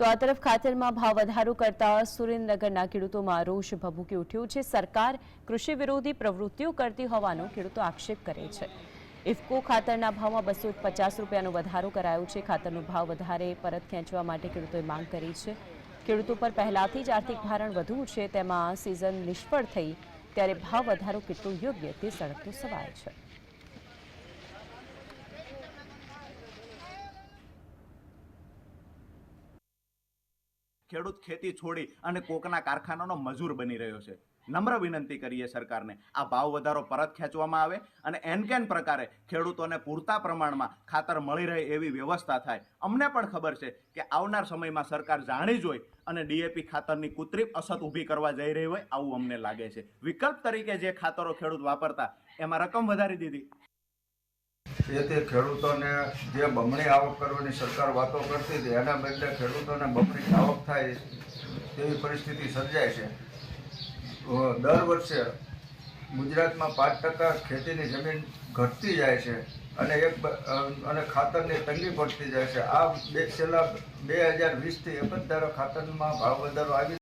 તો આ તરફ ખાતરમાં ભાવ વધારો કરતા સુરેન્દ્રનગરના ખેડૂતોમાં રોષ ભભૂકી ઉઠ્યો છે. સરકાર કૃષિ વિરોધી પ્રવૃત્તિઓ કરતી હોવાનો ખેડૂતો આક્ષેપ કરે છે. ઇફકો ખાતરના ભાવમાં બસો પચાસ રૂપિયાનો વધારો કરાયો છે. ખાતરનો ભાવ વધારે પરત ખેંચવા માટે ખેડૂતોએ માંગ કરી છે. ખેડૂતો પર પહેલાથી જ આર્થિક ભારણ વધુ છે. તેમાં સિઝન નિષ્ફળ થઈ, ત્યારે ભાવ વધારો કેટલો યોગ્ય તે સળગતો સવાલ છે. ખેડૂત ખેતી છોડી અને કોકના કારખાનાનો મજૂર બની રહ્યો છે. નમ્ર વિનંતી કરીએ સરકારને. આ ભાવ વધારો પરત ખેંચવામાં આવે અને એન કેન પ્રકારે ખેડૂતોને પૂરતા પ્રમાણમાં ખાતર મળી રહે એવી વ્યવસ્થા થાય. અમને પણ ખબર છે કે આવનાર સમયમાં સરકાર જાણી જોઈ અને ડીએપી ખાતરની કૃત્રિમ અસત ઊભી કરવા જઈ રહી હોય આવું અમને લાગે છે. વિકલ્પ તરીકે જે ખાતરો ખેડૂત વાપરતા, એમાં રકમ વધારી દીધી. એ તે ખેડૂતોને જે બમણી આવક કરવાની સરકાર વાતો કરતી હતી, એના બદલે ખેડૂતોને બમણી આવક થાય તેવી પરિસ્થિતિ સર્જાય છે. દર વર્ષે ગુજરાતમાં પાંચ ટકા ખેતીની જમીન ઘટતી જાય છે અને એક અને ખાતરની તંગી પડતી જાય છે. આ બે, છેલ્લા બે હજાર વીસથી એક જ ધારો ખાતરમાં ભાવ વધારો આવી